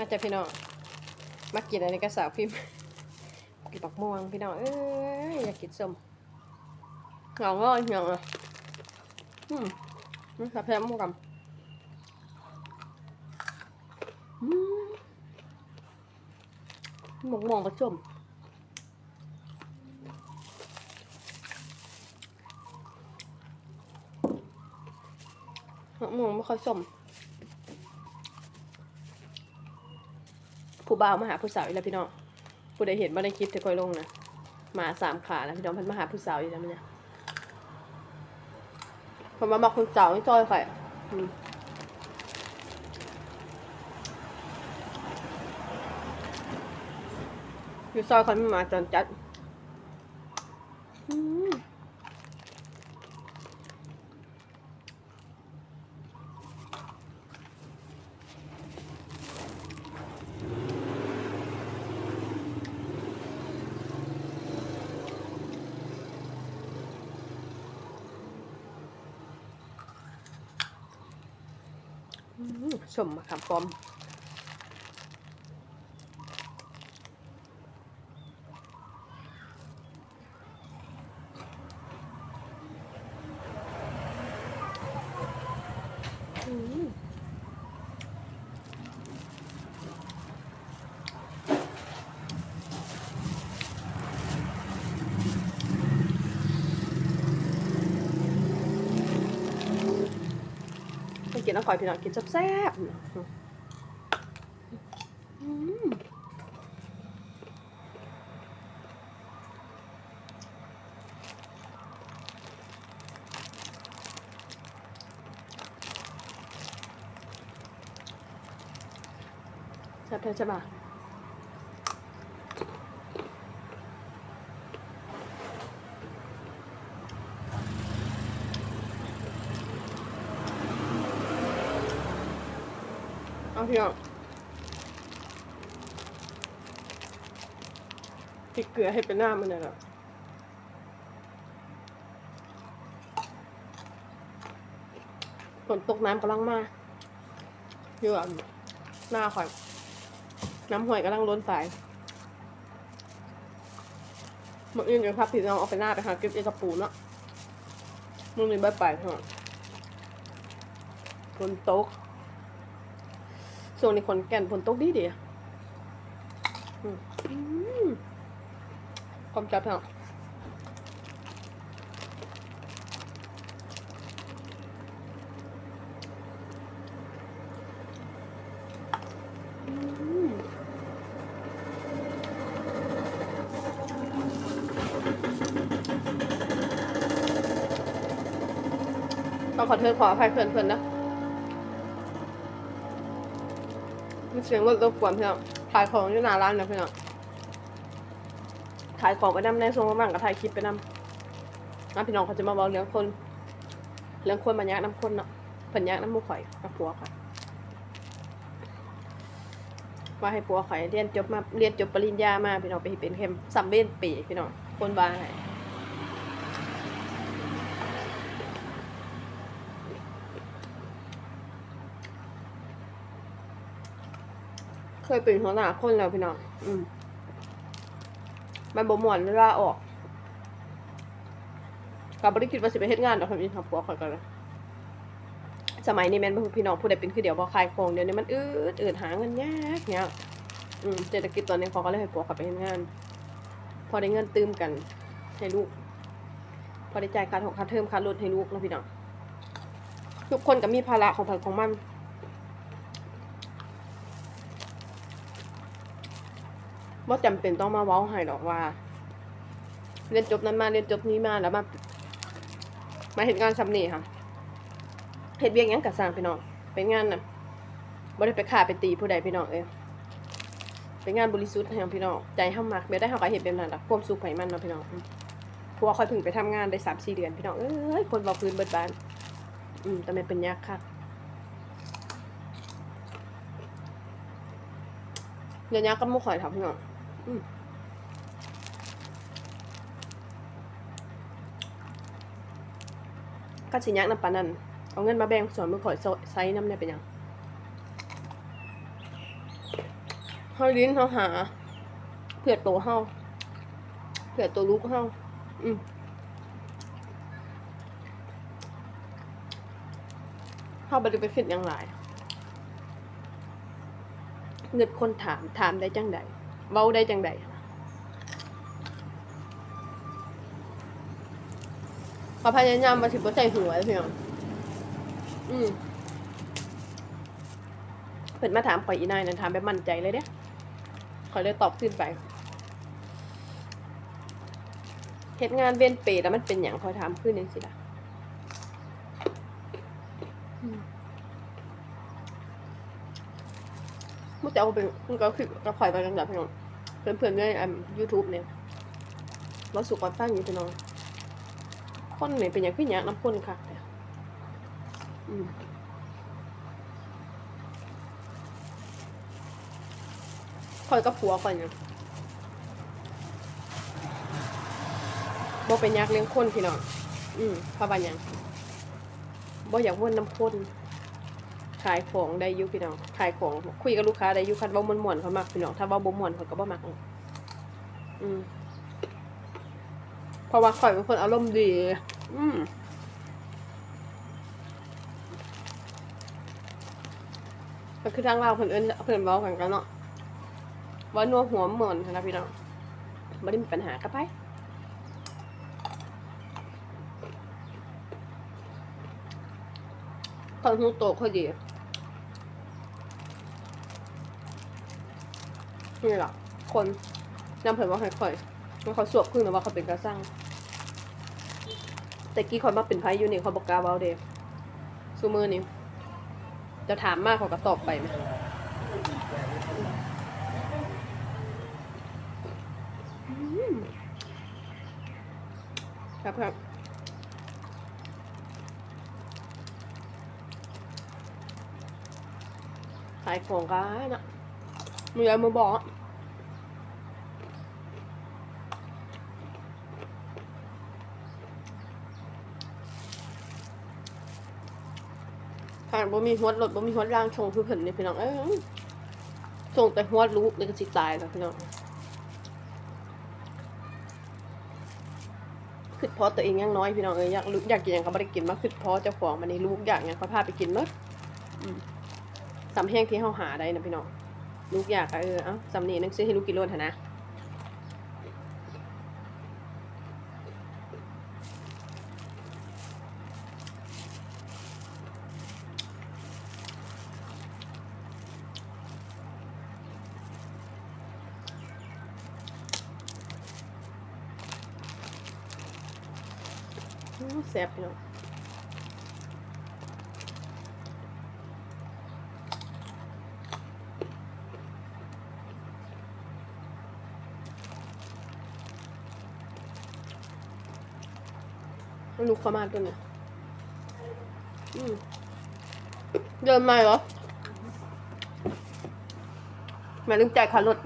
มาจากพี่น้องมากินอะไรกับสาวพิมพ์กินปักม่วงพี่น้องเอ้ยอยากกินส้มเหงาง่อยเหงาอะอืมนี่ครับแพมหมูกับอืมหมกม่วงกับส้มหมม่วงไม่ค่อยส้ม บ่าวมาหาผู้สาวอีกแล้วพี่น้องผู้ใดเห็นมาในคลิปที่ค่อยลงนะมาสามขาแล้วพี่น้องพันมาหาผู้สาวอีกแล้วมั้ยเนี่ยผมมาบอกคุณสาวให้จอยค่อือยู่ซอยคนไม่มาจนจัดอืม ชมมะขามป้อม กินน้ำข่อยพี่น้องกินแซ่บแซ่บแท้ใช่ปะ เอาพี่น้องพริกเกลือให้เป็นหน้ามันเลยเหรอฝนตกน้ำกำลังมาอยู่อะหน้าข่อย น้ำห่วยกำลังล้นสายมื่ออื่นเดี๋ยวพับพี่น้องเอาไปหน้าไปหาเก็บเอกระปูเนาะมึงนี่ใบไปเถอะฝนตก ส่วนในขอนแก่นฝนตกดีดีอะอืมอืมความจับเถอะต้องขอโทษขออภัยเพื่อนๆนะ มีเสียงรถรบกวนพี่น้องขายของอยู่หน้าร้านนะพี่น้องขายของไปนำในทรงมั่งกับถ่ายคลิปไปนำน้าพี่น้องเขาจะมาบอกเรื่องคน เรื่องคนมันยากน้ำคนเนาะเพิ่นยากน้ำหมูข่อยกับผัวค่ะว่าให้ผัวข่อยเรียนจบมาเรียนจบปริญญามาพี่น้องไปเป็นเข้มซัมเบนปีพี่น้องคนว่าไง เคยเป็นหัวหน้าคนแล้วพี่น้องอืมมันบ่ม่วนเวลาออกกับ่ได้คิดว่าสิไปเฮ็ดงานดอกครับอีทับผัวข่อยกันเลยสมัยนี้แม่นบ่พี่น้องผู้ใดเป็นคือเดี๋ยวบ่ขายของเดี๋ยวนี้มันอืดอืดหาเงินยากยากอืมเศรษฐกิจตอนนี้เขาก็เลยให้ผัวเขาไปเฮ็ดงาน พอได้เงินตืมกันให้ลูก พอได้จ่ายค่าของค่าเทอมค่ารถให้ลูกแล้วพี่น้องทุกคนก็มีภาระของผันของมัน ว่าจำเป็นต้องมาเว้าให้หรอกว่า เรียนจบนั้นมาเรียนจบนี้มาแล้วมามาเห็นงานสำเนีค่ะเห็ดเบียงยังกะสร้างพี่น้องเป็นงานน่ะบ่ได้ไปฆ่าไปตีผู้ใดพี่น้องเอ้ยเป็นงานบริสุทธิ์ให้พี่น้องใจเฮามักเดี๋ยได้เฮาก็เฮ็ดแบบนั้นล่ะความสุขให้มันเนาะพี่น้องอืมผัวค่อยพิ่งไปทำงานได้3-4เดือนพี่น้องเอ้ยคนเว้าพื้นเบิดบ้านอืมแต่มันเป็นยากค่ะเดี๋ยวยากก็มุข่อยถาพี่น้อง ก็สิยักน้ำปานั่นเอาเงินมาแบ่งส่วนมือข่อยไซส์น้ำเนี่ยเป็นยังเฮาลิ้นเฮาหา เพื่อโตวเฮาเพื่อตัวลูกเฮาอืมเฮาบ่ได้ไปคิดหยังหลายเงิดคนถามถามได้จังใด เว้าได้จังใดก็พยายามมาสิบ่ใส่หัวเพียงอืมเพิ่นมาถามข่อยอีนายนั่นถามแบบมั่นใจเลยเด้ข่อยเลยตอบขึ้นไปเฮ็ดงานเวียนเปรแล้วมันเป็นอย่างพอยถามขึ้นนี่สิล่ะ มุกจะเอาไปมันก็คือก็ปล่อยไปกันแบบพี่น้องเพื่อนๆด้วยอันยูทูบเนี่ยเราสุกอนฟังอยู่พี่น้องคนเนี่ยเป็นอย่างพี่ยักน้ำพ่นค่ะอืมคอยกับผัวคอยเนี่ยบ่เป็นยักเลี้ยงคนพี่น้อง อืมพระว่าหยังบ่อยากวนน้ำข้น ขายของได้ยู่พี่น้อง ขายของคุยกับลูกค้าได้ยู่คันเว้าม่วนๆเขามักพี่น้อง ถ้าเว้าบ่ม่วนเขาก็บ่มักอืมเพราะว่าข่อยเป็นคนอารมณ์ดี อืมก็คือทางเราเพิ่นเอิ้นเพิ่นเว้ากันกันเนาะว่านัวหัวเหมือนนะพี่น้องบ่ได้มีปัญหากับไผคนหูโตค่อยดี นี่แหละคนนำเผยว่าค่อยๆมันเขาสวบขึ้นมาว่าเขาเป็นกระสั่งแต่กี้คอยมาเป็นไพ่ยูนี่เขาบอกกาเบาเดฟซูมือนี่จะถามมากเขาก็ตอบไปไหมอืมครับครับขายของกันอะ มีอะไรมาบอกขายบ่มีหัวรถบ่มีหัวร่างชงคือเพิ่นนี่พี่น้องเอ้ยส่งแต่หัวลูกเลยก็สิตายแล้วพี่น้องคือพราะตัวเองยังน้อยพี่น้องเอ้ยอยากรู้อยากกินหยังก็บ่ได้กินมาคือพราะเจ้าของมันนี่ลูกอยากหยังเขาพาไปกินเนาะสำแห้งที่เฮาหาได้นะพี่น้อง ลูกอยากอะเออ เอ้าสำนีนึงซื้อให้ลูกกินโลดเถอะนะแซ่บพี่น้อง ลูกเขามาตัวนี้เดินมาเหรอแม่ลืมจ่ายค่ารถ